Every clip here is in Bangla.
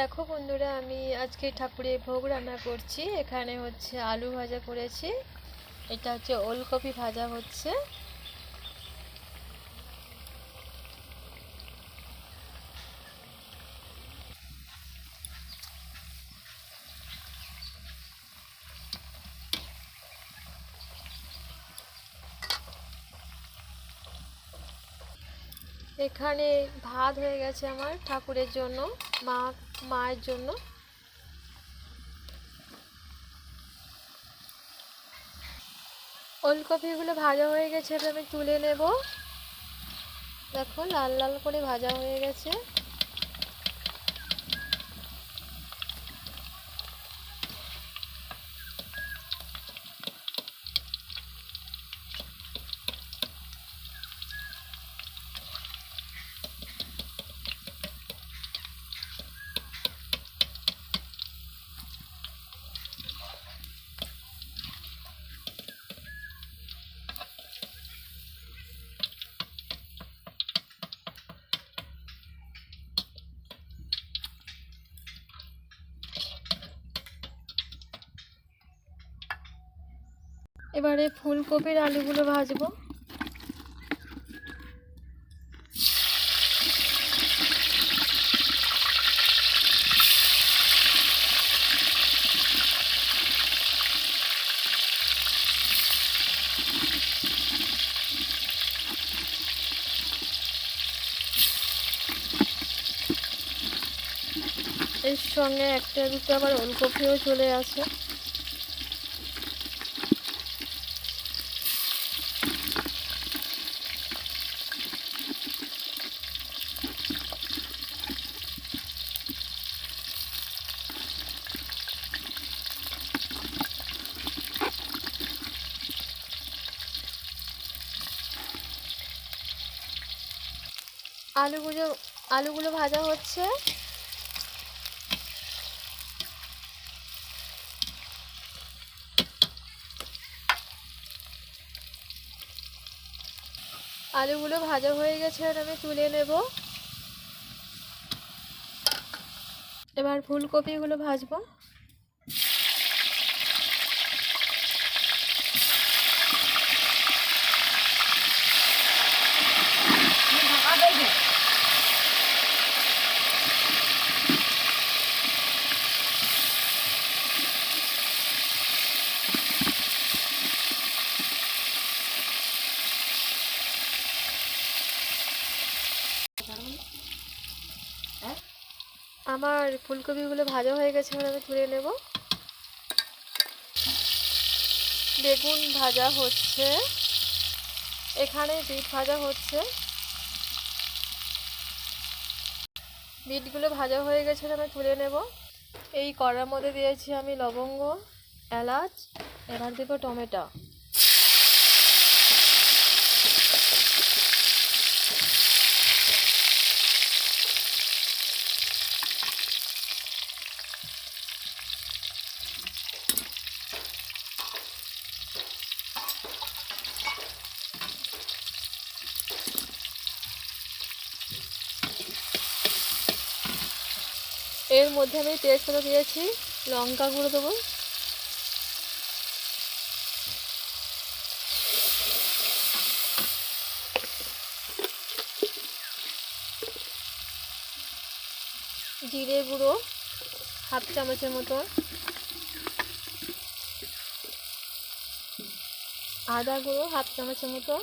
দেখো বন্ধুরা, আমি আজকে ঠাকুরের ভোগ রান্না করছি। এখানে হচ্ছে আলু ভাজা করেছি। এটা হচ্ছে ওলকপি ভাজা হচ্ছে। এখানে ভাত হয়ে গেছে আমার ঠাকুরের জন্য, মা, মায়ের জন্য। ওলকপিগুলো ভাজা হয়ে গেছে আমি তুলে নেব। দেখো, লাল লাল করে ভাজা হয়ে গেছে। এবারে ফুলকপির আলুগুলো ভাজবো। এর সঙ্গে একটা দুটো আবার ওলকপিও চলে আসে। আলুগুলো আলুগুলো ভাজা হচ্ছে। আলুগুলো ভাজা হয়ে গেছে আর আমি তুলে নেব। এবার ফুলকপিগুলো ভাজবো। আমার ফুলকপিগুলো ভাজা হয়ে গেছে আমি তুলে নেব। বেগুন ভাজা হচ্ছে। এখানে বিট ভাজা হচ্ছে। বিটগুলো ভাজা হয়ে গেছে আমি তুলে নেব। এই কড়ার মধ্যে দিয়েছি আমি লবঙ্গ, এলাচ, এবার দেবো টমেটো। এর মধ্যে আমি তেজপাতা দিয়েছি, লঙ্কা গুঁড়ো দেবো। জিরে গুঁড়ো, হাফ চামচের মতো। আদা গুঁড়ো, হাফ চামচের মতো।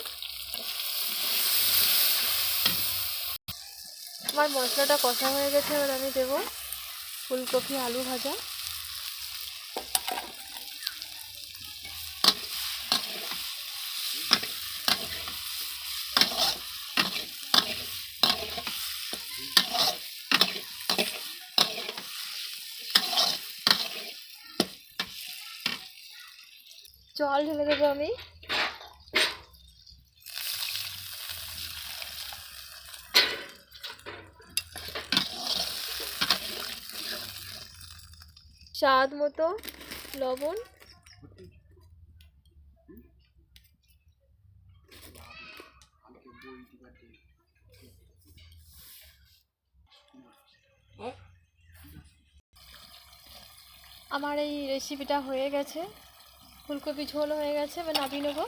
আমার মশলাটা কষা হয়ে গেছে, এবার আমি দেবো ফুলকপি আলু ভাজা। জল ঢেলে দেবো আমি। স্বাদ মতো লবণ। আমার এই রেসিপিটা হয়ে গেছে। ফুলকপি ঝোল হয়ে গেছে মানে আপনি নেব।